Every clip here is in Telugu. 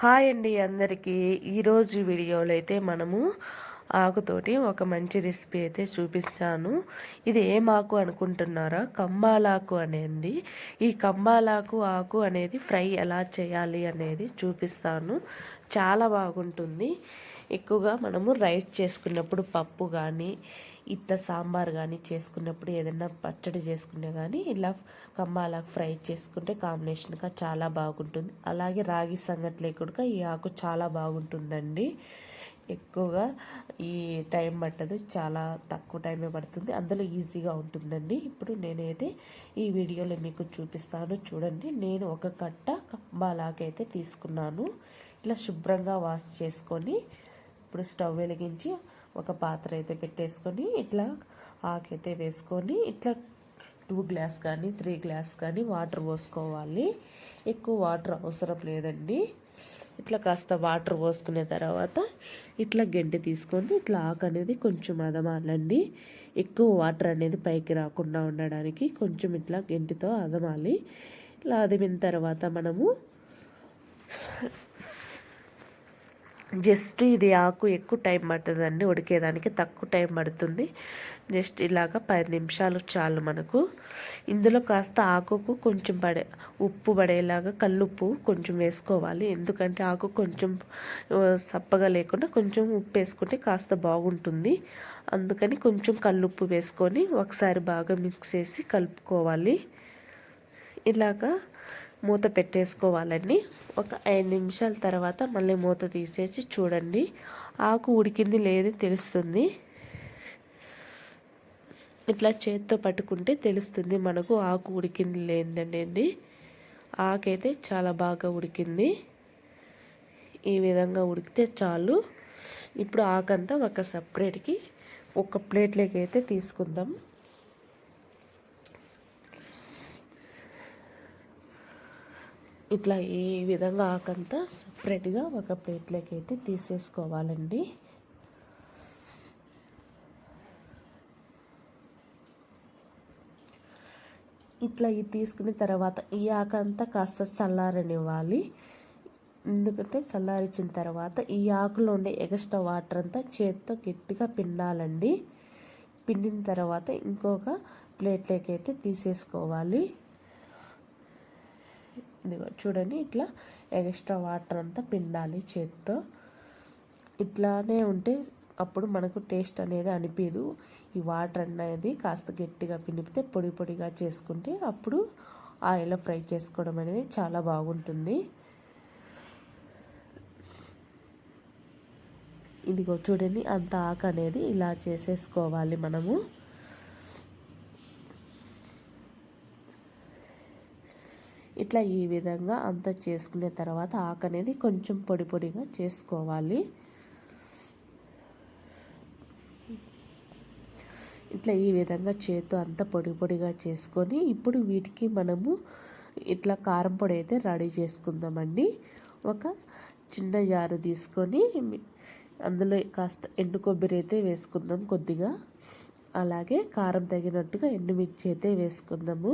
హాయ్ అండి అందరికీ. ఈరోజు వీడియోలో అయితే మనము ఆకుతోటి ఒక మంచి రెసిపీ అయితే చూపిస్తాను. ఇది ఏం ఆకు అనుకుంటున్నారా? కంబాలాకు అనేది. ఈ కంబాలాకు ఆకు అనేది ఫ్రై ఎలా చేయాలి అనేది చూపిస్తాను. చాలా బాగుంటుంది. ఎక్కువగా మనము రైస్ చేసుకున్నప్పుడు పప్పు కానీ ఇట్లా సాంబార్ కానీ చేసుకున్నప్పుడు ఏదైనా పచ్చడి చేసుకునే కానీ ఇలా కమ్మాలా ఫ్రై చేసుకుంటే కాంబినేషన్గా చాలా బాగుంటుంది. అలాగే రాగి సంగట్లే కూడా ఈ ఆకు చాలా బాగుంటుందండి. ఎక్కువగా ఈ టైం పట్టదు చాలా తక్కువ టైమే పడుతుంది. అందులో ఈజీగా ఉంటుందండి. ఇప్పుడు నేనైతే ఈ వీడియోలో మీకు చూపిస్తాను. చూడండి నేను ఒక కట్ట కంబాలాకైతే తీసుకున్నాను. ఇట్లా శుభ్రంగా వాష్ చేసుకొని ఇప్పుడు స్టవ్ వెలిగించి ఒక పాత్ర అయితే పెట్టేసుకొని ఇట్లా ఆకైతే వేసుకొని ఇట్లా టూ గ్లాస్ కానీ త్రీ గ్లాస్ కానీ వాటర్ పోసుకోవాలి. ఎక్కువ వాటర్ అవసరం లేదండి. ఇట్లా కాస్త వాటర్ పోసుకునే తర్వాత ఇట్లా గెంటి తీసుకొని ఇట్లా ఆకు అనేది కొంచెం అదమాలండి. ఎక్కువ వాటర్ అనేది పైకి రాకుండా ఉండడానికి కొంచెం ఇట్లా గెంటితో అదమాలి. ఇట్లా అదిమిన తర్వాత మనము జస్ట్ ఇది ఆకు ఎక్కువ టైం పడుతుందండి ఉడికేదానికి తక్కువ టైం పడుతుంది. జస్ట్ ఇలాగ పది నిమిషాలు చాలు మనకు. ఇందులో కాస్త ఆకుకు కొంచెం పడే ఉప్పు పడేలాగా కల్లుప్పు కొంచెం వేసుకోవాలి. ఎందుకంటే ఆకు కొంచెం సప్పగా లేకుండా కొంచెం ఉప్పు వేసుకుంటే కాస్త బాగుంటుంది. అందుకని కొంచెం కల్లుప్పు వేసుకొని ఒకసారి బాగా మిక్స్ చేసి కలుపుకోవాలి. ఇలాగా మూత పెట్టేసుకోవాలండి. ఒక ఐదు నిమిషాల తర్వాత మళ్ళీ మూత తీసేసి చూడండి. ఆకు ఉడికింది లేదని తెలుస్తుంది. ఇట్లా చేత్తో పట్టుకుంటే తెలుస్తుంది మనకు ఆకు ఉడికింది లేదండి ఆకైతే చాలా బాగా ఉడికింది. ఈ విధంగా ఉడికితే చాలు. ఇప్పుడు ఆకంతా ఒక సపరేట్కి ఒక ప్లేట్లోకి అయితే తీసుకుందాం. ఇట్లా ఈ విధంగా ఆకంతా సపరేట్గా ఒక ప్లేట్లోకి అయితే తీసేసుకోవాలండి. ఇట్లా ఇది తీసుకున్న తర్వాత ఈ ఆకంతా కాస్త చల్లారనివ్వాలి. ఎందుకంటే చల్లారిచ్చిన తర్వాత ఈ ఆకులో ఉండే ఎగస్ట్రా వాటర్ అంతా చేత్తో గట్టిగా పిండాలండి. పిండిన తర్వాత ఇంకొక ప్లేట్లోకి అయితే తీసేసుకోవాలి. ఇదిగో చూడండి ఇట్లా ఎక్స్ట్రా వాటర్ అంతా పిండాలి చేత్తో. ఇట్లానే ఉంటే అప్పుడు మనకు టేస్ట్ అనేది అనిపించదు ఈ వాటర్ అనేది కాస్త గట్టిగా పిండిపితే పొడి పొడిగా చేసుకుంటే అప్పుడు ఆయిల్లో ఫ్రై చేసుకోవడం అనేది చాలా బాగుంటుంది. ఇదిగో చూడండి అంత ఆకు అనేది ఇలా చేసేసుకోవాలి మనము. ఇట్లా ఈ విధంగా అంతా చేసుకునే తర్వాత ఆకు అనేది కొంచెం పొడి పొడిగా చేసుకోవాలి. ఇట్లా ఈ విధంగా చేతు అంతా పొడి పొడిగా చేసుకొని ఇప్పుడు వీటికి మనము ఇట్లా కారం పొడి అయితే రెడీ చేసుకుందామండి. ఒక చిన్న జారు తీసుకొని అందులో కాస్త ఎండు కొబ్బరి అయితే వేసుకుందాం కొద్దిగా. అలాగే కారం తగినట్టుగా ఎండుమిర్చి అయితే వేసుకుందాము.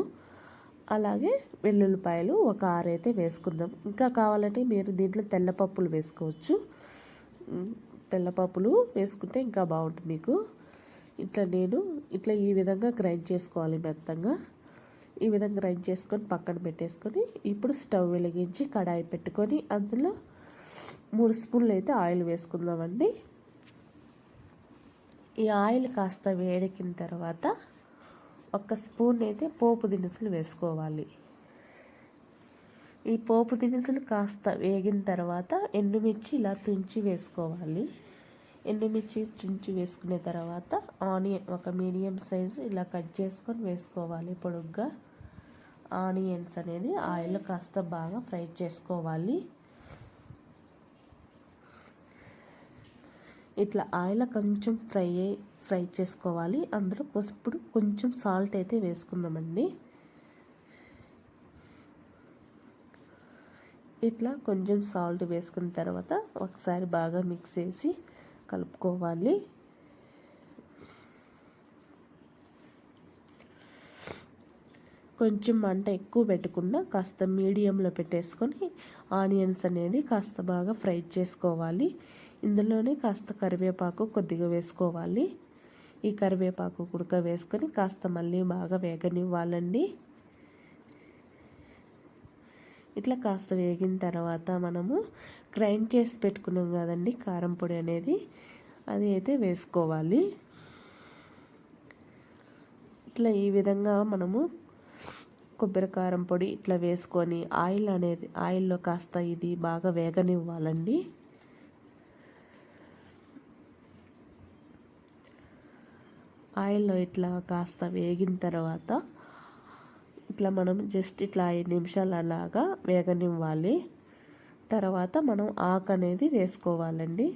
అలాగే వెల్లుల్లిపాయలు ఒక ఆరైతే వేసుకుందాం. ఇంకా కావాలంటే మీరు దీంట్లో తెల్లపప్పులు వేసుకోవచ్చు. తెల్లపప్పులు వేసుకుంటే ఇంకా బాగుంటుంది మీకు. ఇట్లా నేను ఇట్లా ఈ విధంగా గ్రైండ్ చేసుకోవాలి మెత్తంగా. ఈ విధంగా గ్రైండ్ చేసుకొని పక్కన పెట్టేసుకొని ఇప్పుడు స్టవ్ వెలిగించి కడాయి పెట్టుకొని అందులో మూడు స్పూన్లు అయితే ఆయిల్ వేసుకుందామండి. ఈ ఆయిల్ కాస్త వేడెక్కిన తర్వాత ఒక స్పూన్ అయితే పోపు దినుసులు వేసుకోవాలి. ఈ పోపు దినుసులు కాస్త వేగిన తర్వాత ఎండుమిర్చి ఇలా తుంచి వేసుకోవాలి. ఎండుమిర్చి తుంచి వేసుకునే తర్వాత ఆనియన్ ఒక మీడియం సైజు ఇలా కట్ చేసుకొని వేసుకోవాలి పొడుగ్గా. ఆనియన్స్ అనేది ఆయిల్ కాస్త బాగా ఫ్రై చేసుకోవాలి. ఇట్లా ఆయిల్ కొంచెం ఫ్రై ఫ్రై చేసుకోవాలి. అందులో పసుపుడు కొంచెం సాల్ట్ అయితే వేసుకుందామండి. ఇట్లా కొంచెం సాల్ట్ వేసుకున్న తర్వాత ఒకసారి బాగా మిక్స్ చేసి కలుపుకోవాలి. కొంచెం మంట ఎక్కువ పెట్టకుండా కాస్త మీడియంలో పెట్టేసుకొని ఆనియన్స్ అనేది కాస్త బాగా ఫ్రై చేసుకోవాలి. ఇందులోనే కాస్త కరివేపాకు కొద్దిగా వేసుకోవాలి. ఈ కరివేపాకు కుడక వేసుకొని కాస్త మళ్ళీ బాగా వేగనివ్వాలండి. ఇట్లా కాస్త వేగిన తర్వాత మనము గ్రైండ్ చేసి పెట్టుకున్నాం కదండి కారం పొడి అనేది. అది అయితే వేసుకోవాలి. ఇట్లా ఈ విధంగా మనము కొబ్బరి కారం పొడి ఇట్లా వేసుకొని ఆయిల్ అనేది ఆయిల్లో కాస్త ఇది బాగా వేగనివ్వాలండి. ఆయిల్లో ఇట్లా కాస్త వేగిన తర్వాత ఇట్లా మనం జస్ట్ ఇట్లా ఐదు నిమిషాలు అలాగా వేగనివ్వాలి. తర్వాత మనం ఆకు అనేది వేసుకోవాలండి.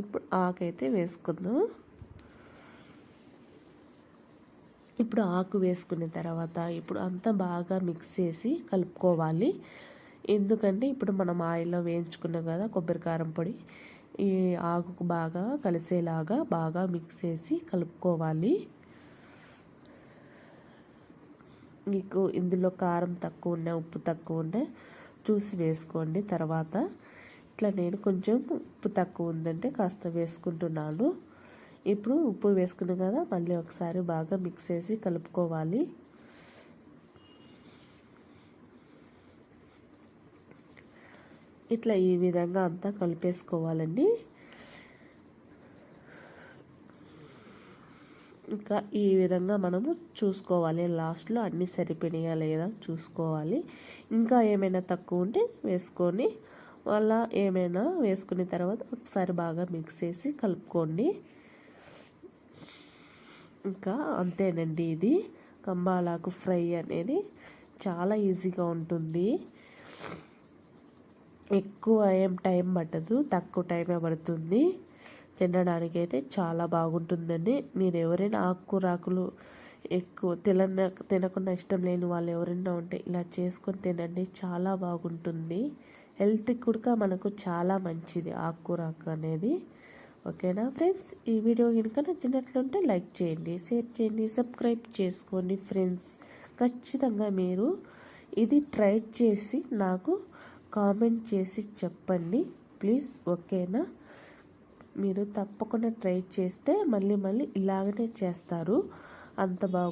ఇప్పుడు ఆకు అయితే వేసుకుందాం. ఇప్పుడు ఆకు వేసుకున్న తర్వాత ఇప్పుడు అంతా బాగా మిక్స్ చేసి కలుపుకోవాలి. ఎందుకంటే ఇప్పుడు మనం ఆయిల్లో వేయించుకున్నాం కదా కొబ్బరి కారం పొడి. ఈ ఆకుకు బాగా కలిసేలాగా బాగా మిక్స్ చేసి కలుపుకోవాలి. మీకు ఇందులో కారం తక్కువ ఉండే ఉప్పు తక్కువ ఉండే చూసి వేసుకోండి. తర్వాత ఇట్లా నేను కొంచెం ఉప్పు తక్కువ ఉందంటే కాస్త వేసుకుంటున్నాను. ఇప్పుడు ఉప్పు వేసుకున్నాం కదా మళ్ళీ ఒకసారి బాగా మిక్స్ చేసి కలుపుకోవాలి. ఇట్లా ఈ విధంగా అంతా కలిపేసుకోవాలండి. ఇంకా ఈ విధంగా మనము చూసుకోవాలి. లాస్ట్లో అన్నీ సరిపోయినాయా లేదా చూసుకోవాలి. ఇంకా ఏమైనా తక్కువ ఉంటే వేసుకొని మళ్ళా ఏమైనా వేసుకున్న తర్వాత ఒకసారి బాగా మిక్స్ చేసి కలుపుకోండి. ఇంకా అంతేనండి ఇది. కంబాలాకు ఫ్రై అనేది చాలా ఈజీగా ఉంటుంది. ఎక్కువ ఏం టైం పట్టదు తక్కువ టైమే పడుతుంది. తినడానికి అయితే చాలా బాగుంటుందండి. మీరు ఎవరైనా ఆకుకూరాకులు ఎక్కువ తిన తినకుండా ఇష్టం లేని వాళ్ళు ఎవరైనా ఉంటే ఇలా చేసుకొని తినండి చాలా బాగుంటుంది. హెల్త్కి కూడా మనకు చాలా మంచిది ఆకుకూరాకు అనేది. ఓకేనా ఫ్రెండ్స్? ఈ వీడియో కనుక నచ్చినట్లుంటే లైక్ చేయండి షేర్ చేయండి సబ్స్క్రైబ్ చేసుకోండి ఫ్రెండ్స్. ఖచ్చితంగా మీరు ఇది ట్రై చేసి నాకు కామెంట్ చేసి చెప్పండి. ప్లీజ్ ఓకేనా? మీరు తప్పకుండా ట్రై చేస్తే మళ్ళీ మళ్ళీ ఇలాగనే చేస్తారు. అంత బాగు